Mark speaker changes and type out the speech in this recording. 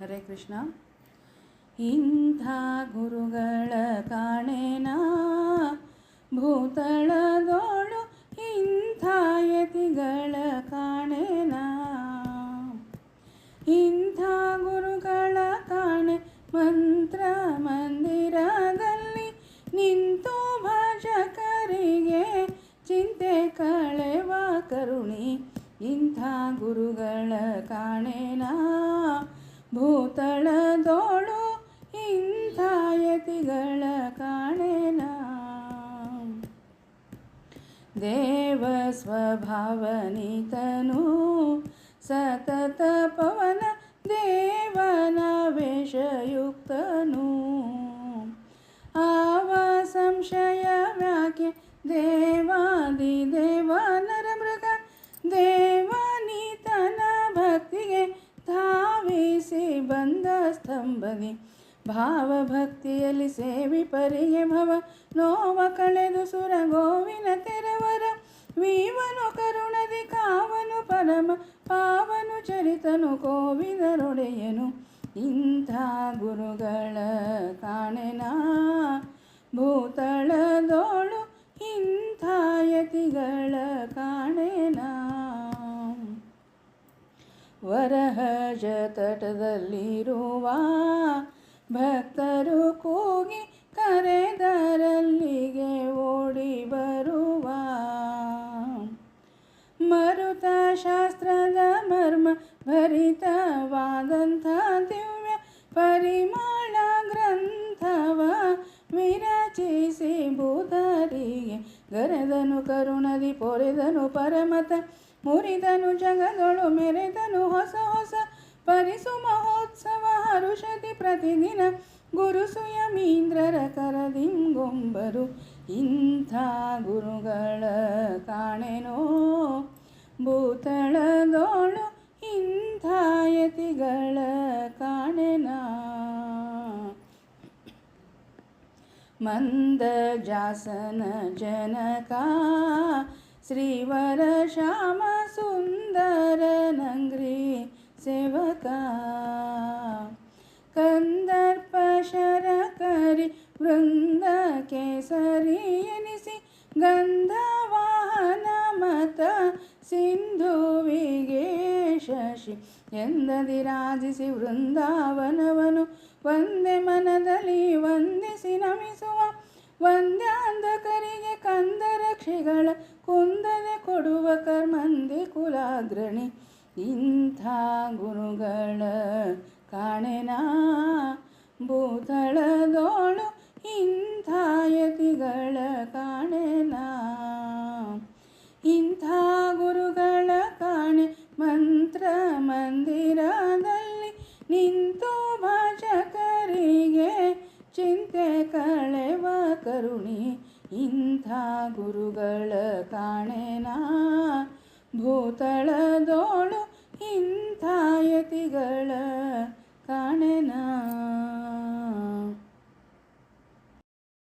Speaker 1: ಹರೇ ಕೃಷ್ಣ. ಇಂಥ ಗುರುಗಳ ಕಾಣೆನ ಭೂತಳದೋಳು ಇಂಥ ಯತಿಗಳ ಕಾಣೆನ? ಇಂಥ ಗುರುಗಳ ಕಾಣೆ ಮಂತ್ರ ಮಂದಿರದಲ್ಲಿ ನಿಂತು ಭಜಕರಿಗೆ ಚಿಂತೆ ಕಳೆವ ಕರುಣಿ ಇಂಥ ಗುರುಗಳ ಕಾಣೆನ? ಭೂತಳದೋಳು ಇಂಥ ಯತಿಗಳ ಕಾಣೆನ ದೇವ ಸ್ವಭಾವನಿತನು ಸತತ ಪವನ ದೇವನ ವೇಷಯುಕ್ತನು ಆವ ಸಂಶಯ ವ್ಯಾಖ್ಯೆ ದೇವಾದಿ ಬಂದ ಸ್ತಂಭದಿ ಭಾವಭಕ್ತಿಯಲ್ಲಿ ಸೇವಿ ಪರಿಗೆ ಭವ, ನೋವ ಕಳೆದು ಸುರ ಗೋವಿನ ತೆರವರ, ವೀವನು ಕರುಣದಿ ಕಾವನು ಪರಮ, ಪಾವನು ಚರಿತನು ಕೋವಿದರೊಡೆಯನು ಇಂಥ ಗುರುಗಳ ಕಾಣೆನಾ ಭೂತಳದೋಳು ವರಹಜ ತಟದಲ್ಲಿರುವ ಭಕ್ತರು ಕೂಗಿ ಕರೆದರಲ್ಲಿಗೆ ಓಡಿ ಬರುವ ಮರುತ ಶಾಸ್ತ್ರದ ಮರ್ಮ ಭರಿತವಾದಂಥ ದಿವ್ಯ ಪರಿಮಳ ಗರೆದನು ಕರುಣದಿ ಪೊರೆದನು ಪರಮತ, ಮುರಿದನು ಜಗದೊಳು ಮೆರೆದನು ಹೊಸ ಹೊಸ ಪರಿಸು ಮಹೋತ್ಸವ ಹರುಷತಿ ಪ್ರತಿದಿನ. ಗುರು ಸುಯಮೀಂದ್ರರ ಕರದಿಂಗೊಂಬರು ಇಂಥ ಗುರುಗಳ ಕಾಣೆನೋ. ಭೂತಳದೋಳು ಮಂದ ಜಾಸನ ಜನಕ ಶ್ರೀವರ ಶ್ಯಾಮ ಸುಂದರ ನಂಗ್ರಿ ಸೇವಕ. ಕಂದರ್ಪ ಶರಕರಿ ವೃಂದ ಕೇಸರಿ ಶಶಿ ಎಂದದಿರಾಜಿಸಿ ವೃಂದಾವನವನು ಒಂದೇ ಮನದಲ್ಲಿ ವಂದಿಸಿ ನಮಿಸುವ ವಂದ್ಯಾಂಧಕರಿಗೆ ಕಂದರಕ್ಷಿಗಳ ಕುಂದನೆ ಕೊಡುವ ಕರ್ಮಂದಿ ಕುಲಾಗ್ರಣಿ. ಇಂಥ ಗುರುಗಳ ಕಾಣೆನಾ ಭೂತಳದೋಳು ಇಂಥ ಯತಿಗಳ ಇಂಥ ಗುರುಗಳ ಕಾಣೆನ? ಭೂತಳದೋಳು ಇಂಥ ಯತಿಗಳ